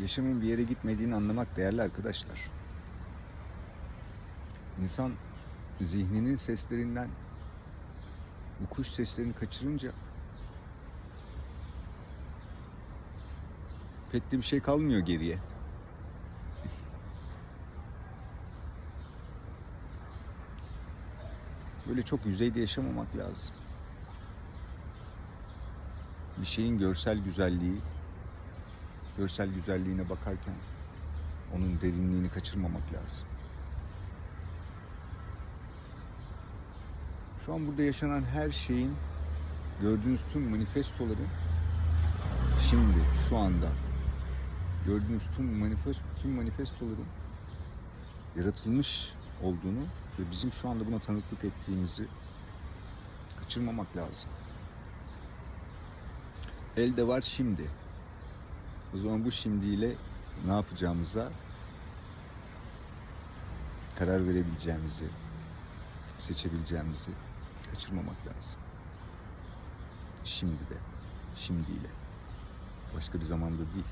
yaşamın bir yere gitmediğini anlamak değerli arkadaşlar. İnsan zihninin seslerinden bu kuş seslerini kaçırınca pek de bir şey kalmıyor geriye. Böyle çok yüzeyde yaşamamak lazım. Bir şeyin görsel güzelliği, görsel güzelliğine bakarken onun derinliğini kaçırmamak lazım. Şu an burada yaşanan her şeyin gördüğünüz tüm manifestoların şimdi şu anda gördüğünüz tüm manifest tüm manifestoların yaratılmış olduğunu ve bizim şu anda buna tanıklık ettiğimizi kaçırmamak lazım. Elde var şimdi. O zaman bu şimdiyle ne yapacağımıza karar verebileceğimizi, seçebileceğimizi kaçırmamak lazım. Şimdi de, şimdiyle. Başka bir zamanda değil.